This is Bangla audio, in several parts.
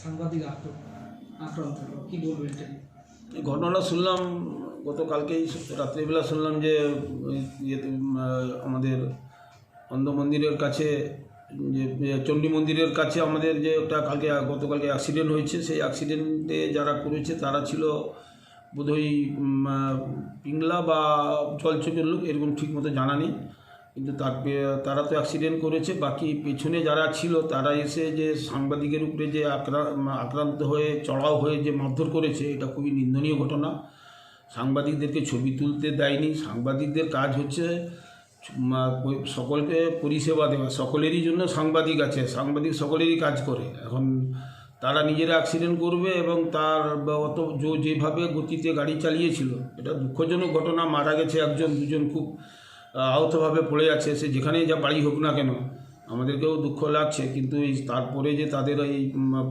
সাংবাদিক আক্রান্ত কি বলবেন শুনলাম, গতকালকেই রাত্রিবেলা শুনলাম যে ইয়েতে আমাদের অন্ধ মন্দিরের কাছে, যে চণ্ডী মন্দিরের কাছে আমাদের যে একটা কালকে, গতকালকে অ্যাক্সিডেন্ট হয়েছে, সেই অ্যাক্সিডেন্টে যারা করেছে তারা ছিল বোধহয় পিংলা বা জলচকের লোক, এরকম ঠিকমতো জানা নেই। কিন্তু তার তো অ্যাক্সিডেন্ট করেছে, বাকি পেছনে যারা ছিল, তারা এসে যে সাংবাদিকের উপরে যে আক্রা- আক্রান্ত হয়ে, চড়াও হয়ে যে মারধর করেছে, এটা খুবই নিন্দনীয় ঘটনা। সাংবাদিকদেরকে ছবি তুলতে দেয়নি। সাংবাদিকদের কাজ হচ্ছে সকলকে পরিষেবা দেওয়া। সকলেরই জন্য সাংবাদিক আছে, সাংবাদিক সকলেরই কাজ করে। এখন তারা নিজেরা অ্যাক্সিডেন্ট করবে এবং তার অত যেভাবে গতিতে গাড়ি চালিয়েছিল, এটা দুঃখজনক ঘটনা। মারা গেছে একজন, দুজন খুব আহতভাবে পড়ে আছে সে যেখানেই যা বাড়ি হোক না কেন, আমাদেরকেও দুঃখ লাগছে। কিন্তু এই তারপরে যে তাদের এই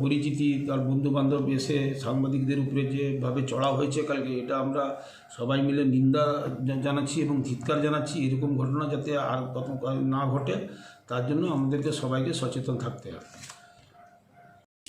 পরিচিতি, তার বন্ধু বান্ধব এসে সাংবাদিকদের উপরে যেভাবে চড়া হয়েছে কালকে, এটা আমরা সবাই মিলে নিন্দা জানাচ্ছি এবং ধিৎকার জানাচ্ছি। এরকম ঘটনা যাতে আর কত না ঘটে, তার জন্য আমাদেরকে সবাইকে সচেতন থাকতে হবে।